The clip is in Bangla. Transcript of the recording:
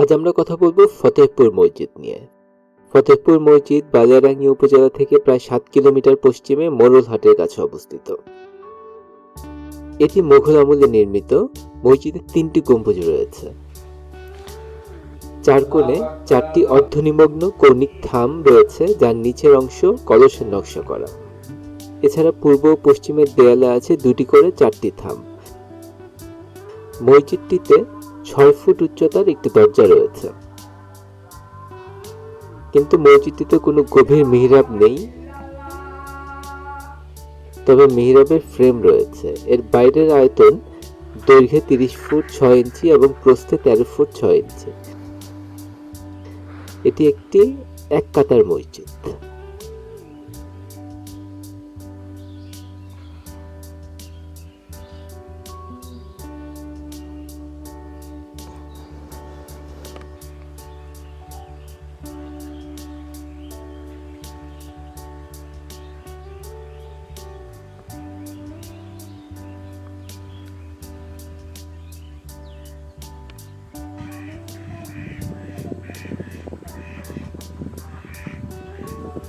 আজ আমরা কথা বলব ফতেহপুর মসজিদ নিয়ে। ফতেহপুর মসজিদ বালিয়ারাঙ্গি উপজেলা থেকে প্রায় সাত কিলোমিটার পশ্চিমে মোরলহাটের কাছে অবস্থিত। এটি মুঘল আমলে নির্মিত। মসজিদের তিনটি গম্বুজ রয়েছে। চার কোণে চারটি অর্ধনিমগ্ন কৌণিক থাম রয়েছে, যার নিচের অংশ কলসের নকশা করা। এছাড়া পূর্ব ও পশ্চিমের দেয়ালে আছে দুটি করে চারটি থাম। মসজিদটিতে ছয় ফুট উচ্চতার একটি দরজা রয়েছে। কিন্তু মসজিদটিতে কোনো গভীর মিহরাব নেই। তবে মিহরাবের ফ্রেম রয়েছে। এর বাইরের আয়তন দৈর্ঘ্যে তিরিশ ফুট ছয় ইঞ্চি এবং প্রস্থে তেরো ফুট ছয় ইঞ্চি। এটি একটি এক কাতার মসজিদ।